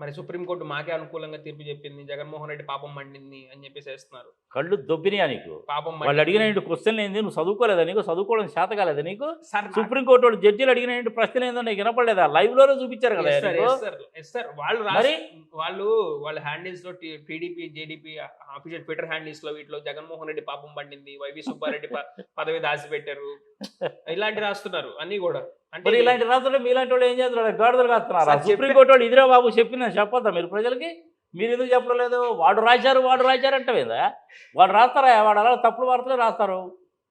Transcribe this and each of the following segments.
మరి సుప్రీంకోర్టు మాకే అనుకూలంగా తీర్పు చెప్పింది జగన్మోహన్ రెడ్డి పాపం మండింది అని చెప్పేసి వేస్తున్నారు. కళ్ళు దొబ్బినాయా నీకు? పాపం వాళ్ళు అడిగిన క్వశ్చన్ ఏంది? నువ్వు చదువుకోలేదా నీకు? చదువుకోవడం చేత కాలేదా నీకు? సార్ సుప్రీంకోర్టు వాళ్ళు జడ్జీలు అడిగిన ప్రశ్న ఏందో నీకు వినపడలేదా? లైవ్లోనే చూపించారు కదా sir. వాళ్ళు వాళ్ళు వాళ్ళ హ్యాండిల్స్లో టీడీపీ జేడీపీ ఆఫీషియల్ ట్విట్టర్ హ్యాండిల్స్లో వీటిలో జగన్మోహన్ రెడ్డి పాపం పండింది వైవి సుబ్బారెడ్డి పదవి దాచిపెట్టారు. ఇలాంటి రాస్తున్నారు అన్ని కూడా. అంటే ఇలాంటి రాత్రులు మీలాంటి వాళ్ళు ఏం చేస్తున్నారు గాడిదలు కాస్తున్నారు. సుప్రీంకోర్టు వాళ్ళు ఇదిరా బాబు చెప్పిందని చెప్పొద్దా మీరు ప్రజలకి? మీరు ఎందుకు చెప్పలేదు వాడు రాశారు వాడు రాశారు అంటే కదా వాడు రాస్తారా? వాడు అలా తప్పుడు వార్తలే రాస్తారు.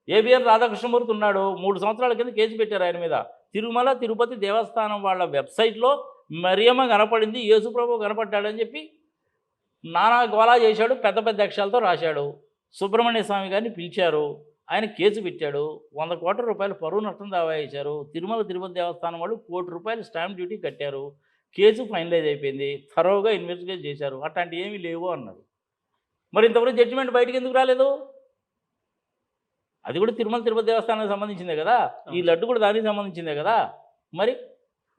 ఏబిఎన్ రాధాకృష్ణమూర్తి ఉన్నాడు. మూడు సంవత్సరాల కింద కేసు పెట్టారు ఆయన మీద. తిరుమల తిరుపతి దేవస్థానం వాళ్ళ వెబ్సైట్లో మరియమ్మ కనపడింది యేసుప్రభు కనపడ్డాడని చెప్పి నానా గోలా చేశాడు పెద్ద పెద్ద అక్షరాలతో రాశాడు. సుబ్రహ్మణ్య స్వామి గారిని పిలిచారు. ఆయన కేసు పెట్టాడు. వంద కోట్ల రూపాయలు పరువు నష్టం దావా వేశారు తిరుమల తిరుపతి దేవస్థానం వాళ్ళు కోటి రూపాయలు స్టాంప్ డ్యూటీ కట్టారు. కేసు ఫైనలైజ్ అయిపోయింది. థరోగా ఇన్వెస్టిగేట్ చేశారు. అట్లాంటివి ఏమీ లేవు అన్నారు. మరి ఇంతవరకు జడ్జిమెంట్ బయటకు ఎందుకు రాలేదు? అది కూడా తిరుమల తిరుపతి దేవస్థానానికి సంబంధించిందే కదా. ఈ లడ్డు కూడా దానికి సంబంధించిందే కదా. మరి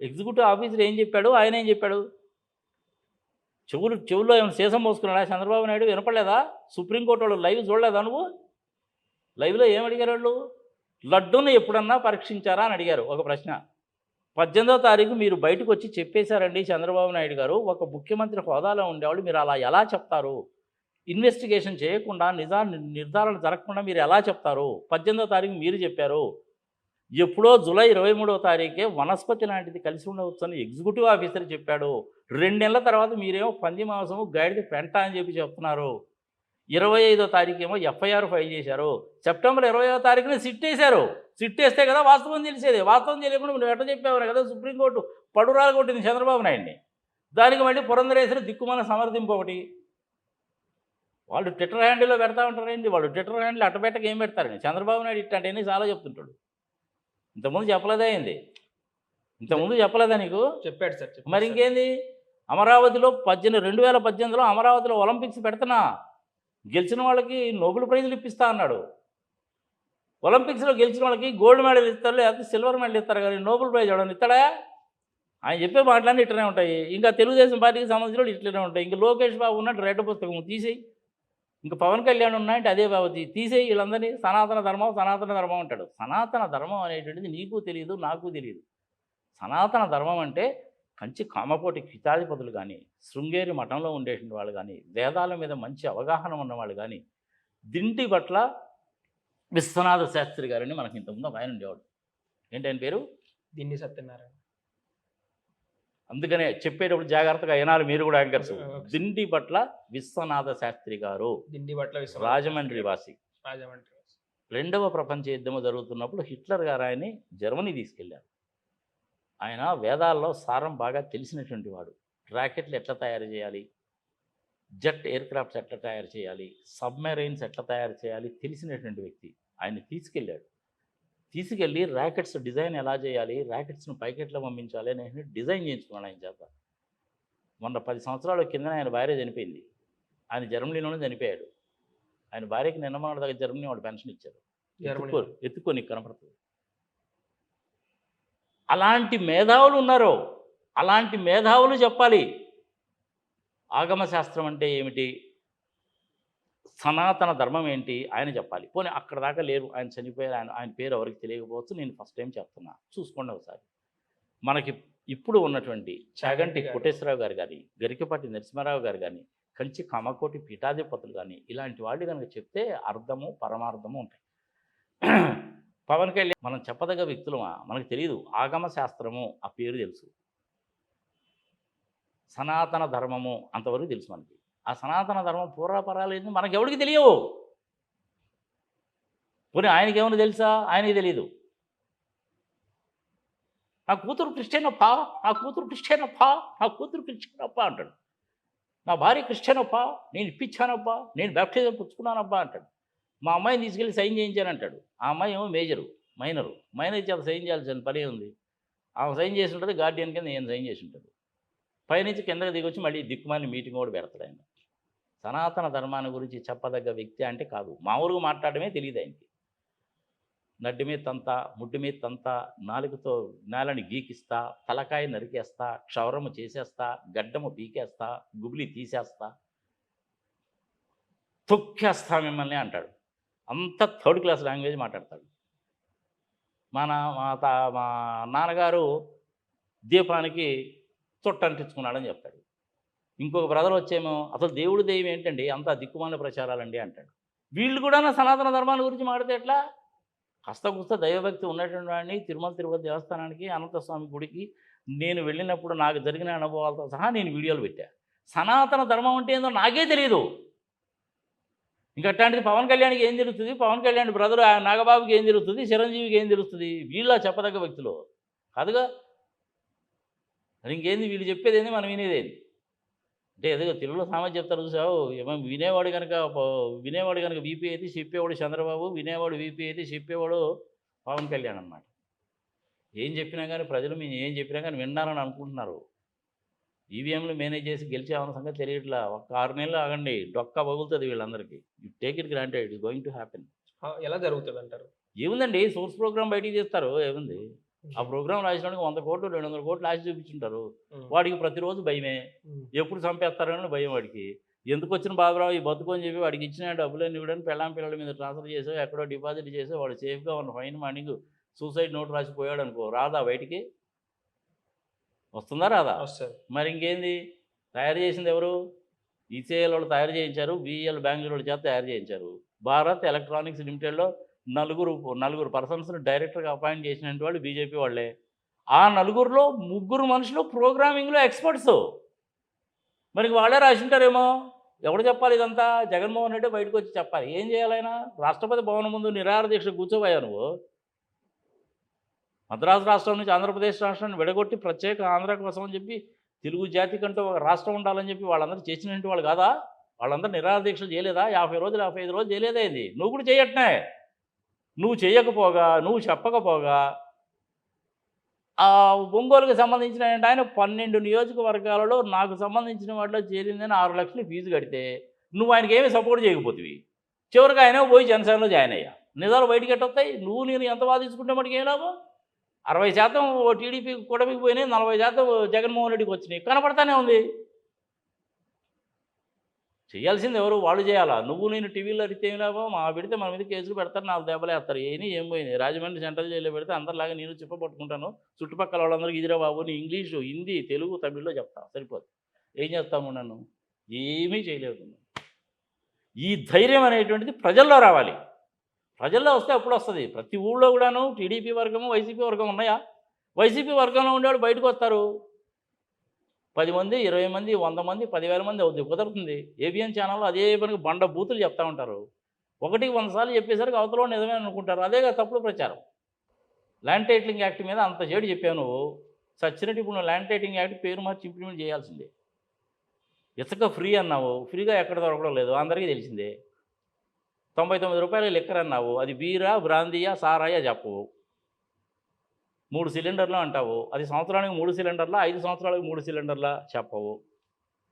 ఎగ్జిక్యూటివ్ ఆఫీసర్ ఏం చెప్పాడు? ఆయన ఏం చెప్పాడు? చెవులు చెవుల్లో ఏమైనా సీసం మోసుకున్నాడా చంద్రబాబు నాయుడు వినపడలేదా? సుప్రీంకోర్టు వాళ్ళు లైవ్ చూడలేదా నువ్వు? లైవ్లో ఏం అడిగారు వాళ్ళు లడ్డూను ఎప్పుడన్నా పరీక్షించారా అని అడిగారు ఒక ప్రశ్న. పద్దెనిమిదో తారీఖు మీరు బయటకు వచ్చి చెప్పేశారండి చంద్రబాబు నాయుడు గారు. ఒక ముఖ్యమంత్రి హోదాలో ఉండేవాళ్ళు. మీరు అలా ఎలా చెప్తారు? ఇన్వెస్టిగేషన్ చేయకుండా నిజా నిర్ధారణ జరగకుండా మీరు ఎలా చెప్తారు? పద్దెనిమిదో తారీఖు మీరు చెప్పారు. ఎప్పుడో జూలై ఇరవై మూడవ తారీఖే వనస్పతి లాంటిది కలిసి ఉండవచ్చు అని ఎగ్జిక్యూటివ్ ఆఫీసర్ చెప్పాడు. రెండు నెలల తర్వాత మీరేమో పంది మాంసము గైడ్కి పెంట అని చెప్పి చెప్తున్నారు. ఇరవై ఐదో తారీఖు ఏమో ఎఫ్ఐఆర్ ఫైల్ చేశారు. సెప్టెంబర్ ఇరవయో తారీఖున సిట్ వేశారు. సిట్ వేస్తే కదా వాస్తవం తెలిసేది. వాస్తవం తెలియకుండా నువ్వు ఎట్లా చెప్పావు కదా సుప్రీంకోర్టు పడురాలు కొట్టింది చంద్రబాబు నాయుడిని. దానికి మళ్ళీ పురంధరేశ్వరి దిక్కుమాల సమర్థింపు ఒకటి. వాళ్ళు ట్విట్టర్ హ్యాండిల్లో పెడతా ఉంటారండి వాళ్ళు ట్విట్టర్ హ్యాండిల్ అట్టబెట్టక ఏం పెడతారండి చంద్రబాబు నాయుడు ఇట్లాంటివన్నీ చాలా చెప్తుంటాడు? ఇంతకుముందు చెప్పలేదా ఏంది? ఇంతకుముందు చెప్పలేదా నీకు? చెప్పాడు సార్ మరి. ఇంకేంది? అమరావతిలో పద్దెనిమిది రెండు వేల పద్దెనిమిదిలో అమరావతిలో ఒలింపిక్స్ పెడుతున్నా. గెలిచిన వాళ్ళకి నోబెల్ ప్రైజులు ఇప్పిస్తా అన్నాడు. ఒలింపిక్స్లో గెలిచిన వాళ్ళకి గోల్డ్ మెడల్ ఇస్తారు లేకపోతే సిల్వర్ మెడల్ ఇస్తారు కానీ నోబెల్ ప్రైజ్ ఎవడని ఇస్తాడా? ఆయన చెప్పే మాటలన్నీ ఇట్లనే ఉంటాయి. ఇంకా తెలుగుదేశం పార్టీకి సంబంధించిన ఇట్లనే ఉంటాయి. ఇంకా లోకేష్ బాబు ఉన్నట్టు రెడ్డ పుస్తకం తీసేయి. ఇంకా పవన్ కళ్యాణ్ ఉన్నాయంటే అదే బాబు తీసేయి వీళ్ళందరినీ. సనాతన ధర్మం సనాతన ధర్మం అంటాడు. సనాతన ధర్మం అనేటువంటిది నీకు తెలియదు నాకు తెలియదు సనాతన ధర్మం అంటే కంచి కామపోటి కితాధిపతులు కానీ శృంగేరి మఠంలో ఉండేటువంటి వాళ్ళు కానీ వేదాల మీద మంచి అవగాహన ఉన్నవాళ్ళు కానీ దింటి పట్ల విశ్వనాథ శాస్త్రి గారని మనకి ఇంతకుముందు ఒక ఆయన ఉండేవాడు. ఏంటి ఆయన పేరు? దిండి సత్యనారాయణ. అందుకనే చెప్పేటప్పుడు జాగ్రత్తగా అయినారు మీరు కూడా యాంకర్స్. దిండి పట్ల విశ్వనాథ శాస్త్రి గారు దిండి పట్ల రాజమండ్రి వాసి. రాజమండ్రి రెండవ ప్రపంచ యుద్ధం జరుగుతున్నప్పుడు హిట్లర్ గారు ఆయన్ని జర్మనీ తీసుకెళ్ళారు ఆయన వేదాల్లో సారం బాగా తెలిసినటువంటి వాడు. రాకెట్లు ఎట్లా తయారు చేయాలి? జెట్ ఎయిర్ క్రాఫ్ట్స్ ఎట్లా తయారు చేయాలి? సబ్మెరైన్స్ ఎట్లా తయారు చేయాలి? తెలిసినటువంటి వ్యక్తి ఆయన తీసుకెళ్ళాడు. తీసుకెళ్ళి ర్యాకెట్స్ డిజైన్ ఎలా చేయాలి? ర్యాకెట్స్ను పైకి ఎట్లా పంపించాలి? అని డిజైన్ చేయించుకున్నాడు ఆయన చేత. మొన్న పది సంవత్సరాల కింద ఆయన భార్య చనిపోయింది. ఆయన జర్మనీలోనే చనిపోయాడు. ఆయన భార్యకి నిన్న దగ్గర జర్మనీ వాళ్ళు పెన్షన్ ఇచ్చారు ఎత్తుకో ఎత్తుకో నీకు కనపడుతుంది. అలాంటి మేధావులు ఉన్నారు అలాంటి మేధావులు చెప్పాలి. ఆగమ శాస్త్రం అంటే ఏమిటి? సనాతన ధర్మం ఏంటి? ఆయన చెప్పాలి. పోనీ అక్కడ దాకా లేరు. ఆయన చనిపోయారు. ఆయన ఆయన పేరు ఎవరికి తెలియకపోవచ్చు. నేను ఫస్ట్ టైం చెప్తున్నా. చూసుకోండి ఒకసారి. మనకి ఇప్పుడు ఉన్నటువంటి చాగంటి. కోటేశ్వరరావు గారు కానీ గరికపాటి నరసింహారావు గారు కానీ కంచి కామకోటి పీఠాధిపతులు కానీ ఇలాంటి వాళ్ళు కనుక చెప్తే అర్థము పరమార్థము ఉంటాయి. పవన్ కళ్యాణ్ మనం చెప్పదగ్గ వ్యక్తులమా? మనకు తెలియదు ఆగమ శాస్త్రము ఆ పేరు తెలుసు. సనాతన ధర్మము అంతవరకు తెలుసు మనకి. ఆ సనాతన ధర్మం పూర్వపరాలేదు మనకి ఎవరికి తెలియవు? పోనీ ఆయనకి ఏమైనా తెలుసా? ఆయనకి తెలియదు నా కూతురు క్రిస్టియన్ అప్ప నా కూతురు క్రిస్టియన్ అప్ప నా కూతురు క్రిస్టియన్ అప్ప అంటాడు. నా భార్య క్రిస్టియన్ అప్ప నేను ఇప్పించానప్ప నేను బ్యాప్టిజం పుచ్చుకున్నానబ్బా అంటాడు. మా అమ్మాయిని తీసుకెళ్ళి సైన్ చేయించానంటాడు ఆ అమ్మాయి ఏమో మేజరు మైనరు. మైనర్ చేత సైన్ చేయాల్సిన పని ఉంది ఆమె సైన్ చేసి ఉంటుంది గార్డియన్ కింద నేను సైన్ చేసి ఉంటుంది పైనుంచి కిందకి దిగొచ్చి మళ్ళీ దిక్కుమాలి మీటింగ్ కూడా పెడతాడు ఆయన. సనాతన ధర్మాన్ని గురించి చెప్పదగ్గ వ్యక్తి అంటే కాదు. మామూలుగా మాట్లాడమే తెలియదు ఆయనకి. నడ్డి మీద తంత ముడ్డు మీద తంత నాలుగుతో నేలని గీకిస్తా తలకాయ నరికేస్తా క్షౌరము చేసేస్తా గడ్డము పీకేస్తా గుబిలి తీసేస్తా. తొక్కేస్తా మిమ్మల్ని అంటాడు. అంత థర్డ్ క్లాస్ లాంగ్వేజ్ మాట్లాడతాడు. మన మా తా మా నాన్నగారు దీపానికి చుట్ట అంటించుకున్నాడని చెప్తాడు. ఇంకొక బ్రదర్ వచ్చేమో అసలు దేవుడు దెయ్యం ఏంటండి? అంత దిక్కుమాల ప్రచారాలండి అంటాడు. వీళ్ళు కూడా నా సనాతన ధర్మాల గురించి మాడితే ఎట్లా? కాస్త కుస్త దైవభక్తి ఉన్నటువంటి వాడిని తిరుమల తిరుపతి దేవస్థానానికి అనంతస్వామి గుడికి నేను వెళ్ళినప్పుడు నాకు జరిగిన అనుభవాలతో సహా నేను వీడియోలు పెట్టా. సనాతన ధర్మం అంటే ఏందో నాకే తెలియదు ఇంకా అట్లాంటిది పవన్ కళ్యాణ్కి ఏం తెలుస్తుంది? పవన్ కళ్యాణ్ బ్రదర్ ఆ నాగబాబుకి ఏం తెలుస్తుంది? చిరంజీవికి ఏం తెలుస్తుంది? వీళ్ళ చెప్పదగ్గ వ్యక్తులు. కాదుగా? మరి ఇంకేంది? వీళ్ళు చెప్పేది ఏంది? మనం వినేదేంది అంటే ఏదో తెలుగులో సామెత చెప్తారు చూసావు? ఏమో వినేవాడు కనుక వినేవాడు కనుక వీపీ అయితే చెప్పేవాడు చంద్రబాబు వినేవాడు వీపీ అయితే చెప్పేవాడు పవన్ కళ్యాణ్ అన్నమాట. ఏం చెప్పినా కానీ ప్రజలు మేము ఏం చెప్పినా కానీ విన్నారని అనుకుంటున్నారు. ఈవీఎంలు మేనేజ్ చేసి గెలిచామన్న సంగతి తెలియట్లా. ఒక ఆరు నెలలు ఆగండి. డొక్క పగులుతుంది వీళ్ళందరికీ. You take it granted. It going to happen. ఎలా జరుగుతుంది అంటారు ఏముందండి? సోర్స్ ప్రోగ్రామ్ బయటికి తీస్తారు. ఏముంది? ఆ ప్రోగ్రామ్ రాసినప్పుడు వంద కోట్లు రెండు వందల కోట్లు ఆశ చూపించుంటారు. వాడికి ప్రతిరోజు భయమే. ఎప్పుడు చంపేస్తారని భయం వాడికి. ఎందుకు వచ్చిన బాబురావు ఈ బతుకు అని చెప్పి వాడికి ఇచ్చిన డబ్బులన్నీ ఇవ్వడానికి పెళ్ళాం పిల్లల మీద ట్రాన్స్ఫర్ చేసో ఎక్కడో డిపాజిట్ చేసో వాడు సేఫ్గా ఉన్న ఫైన్ మనీకి సూసైడ్ నోట్ రాసి పోయాడు అనుకో రాదా బయటికి? వస్తుందా రాదా? మరి ఇంకేంది? తయారు చేసింది ఎవరు? ఈసీఐఎల్ వాళ్ళు తయారు చేయించారు బిఈఎల్ బెంగళూరు వాళ్ళ చేత తయారు చేయించారు. భారత్ ఎలక్ట్రానిక్స్ లిమిటెడ్లో నలుగురు నలుగురు పర్సన్స్ని డైరెక్టర్గా అపాయింట్ చేసినటువంటి వాళ్ళు బీజేపీ వాళ్ళే. ఆ నలుగురిలో ముగ్గురు మనుషులు ప్రోగ్రామింగ్లో ఎక్స్పర్ట్స్. మరి వాళ్ళే రాసింటారేమో ఎవడు చెప్పాలి ఇదంతా? జగన్మోహన్ రెడ్డి బయటకు వచ్చి చెప్పాలి. ఏం చేయాలైనా? రాష్ట్రపతి భవనం ముందు నిరాహార దీక్ష కూర్చోబోయా నువ్వు. మద్రాసు రాష్ట్రం నుంచి ఆంధ్రప్రదేశ్ రాష్ట్రాన్ని విడగొట్టి ప్రత్యేక ఆంధ్ర కోసం అని చెప్పి తెలుగు జాతి కంటూ ఒక రాష్ట్రం ఉండాలని చెప్పి వాళ్ళందరూ చేసినటువంటి వాళ్ళు కాదా? వాళ్ళందరూ నిరాదీక్షలు చేయలేదా? యాభై రోజులు యాభై ఐదు రోజులు చేయలేదా ఇది నువ్వు కూడా చేయట్నే నువ్వు చేయకపోగా నువ్వు చెప్పకపోగా ఆ ఒంగోలుకి సంబంధించిన ఆయన పన్నెండు నియోజకవర్గాలలో నాకు సంబంధించిన వాటిలో చేరిందని ఆరు లక్షలు ఫీజు కడితే నువ్వు ఆయనకి ఏమీ సపోర్ట్ చేయకపోతుంది చివరికి ఆయన పోయి జనసేనలో జాయిన్ అయ్యా. నిజాలు బయటికి ఎట్టొస్తాయి నువ్వు నేను ఎంత బాధించుకుంటే మటుకు ఏం లాభం? అరవై శాతం టీడీపీ కూటమికి పోయినాయి నలభై శాతం జగన్మోహన్ రెడ్డికి వచ్చినాయి. కనపడతానే ఉంది. చేయాల్సింది ఎవరు? వాళ్ళు చేయాలా? నువ్వు నేను టీవీలో అడిగితే ఏం లాభం? మా పెడితే మన మీద కేసులు పెడతారు నాలుగు దెబ్బలు వేస్తారు. ఏం పోయింది రాజమండ్రి సెంట్రల్ జైల్లో పెడితే అందరిలాగా నేను చెప్పబట్టుకుంటాను. చుట్టుపక్కల వాళ్ళందరికీ ఇదిరా బాబు నీ ఇంగ్లీషు హిందీ తెలుగు తమిళ్ళో చెప్తా. సరిపోదు. ఏం చేస్తాము నన్ను? ఏమీ చేయలేదు. ఈ ధైర్యం అనేటువంటిది ప్రజల్లో రావాలి. ప్రజల్లో వస్తే అప్పుడు వస్తుంది ప్రతి ఊళ్ళో కూడాను టీడీపీ వర్గము వైసీపీ వర్గం ఉన్నాయా? వైసీపీ వర్గంలో ఉండేవాడు బయటకు వస్తారు. పది మంది ఇరవై మంది వంద మంది పదివేల మంది అవుతుంది కుదరుతుంది. ఏబిఎన్ ఛానల్లో అదే పనికి బండ బూతులు చెప్తా ఉంటారు. ఒకటికి వంద సార్లు చెప్పేసరికి అవతల నిజమే అనుకుంటారు. అదే కదా తప్పుడు ప్రచారం. ల్యాండ్ టైటిలింగ్ యాక్ట్ మీద అంత చేడు చెప్పావు నువ్వు. సచ్చినట్టు ఇప్పుడు నువ్వు ల్యాండ్ టైటిలింగ్ యాక్ట్ పేరు మార్చి ఇంప్లిమెంట్ చేయాల్సిందే. ఇసుక ఫ్రీ అన్నావు. ఫ్రీగా ఎక్కడ దొరకడం లేదు. అందరికీ తెలిసిందే. తొంభై తొమ్మిది రూపాయలు లిక్కర్ అన్నావు అది బీరా బ్రాందియా సారాయా చెప్పవు మూడు సిలిండర్లు అంటావు. అది సంవత్సరానికి మూడు సిలిండర్లా? ఐదు సంవత్సరాలకు మూడు సిలిండర్లా? చెప్పవు.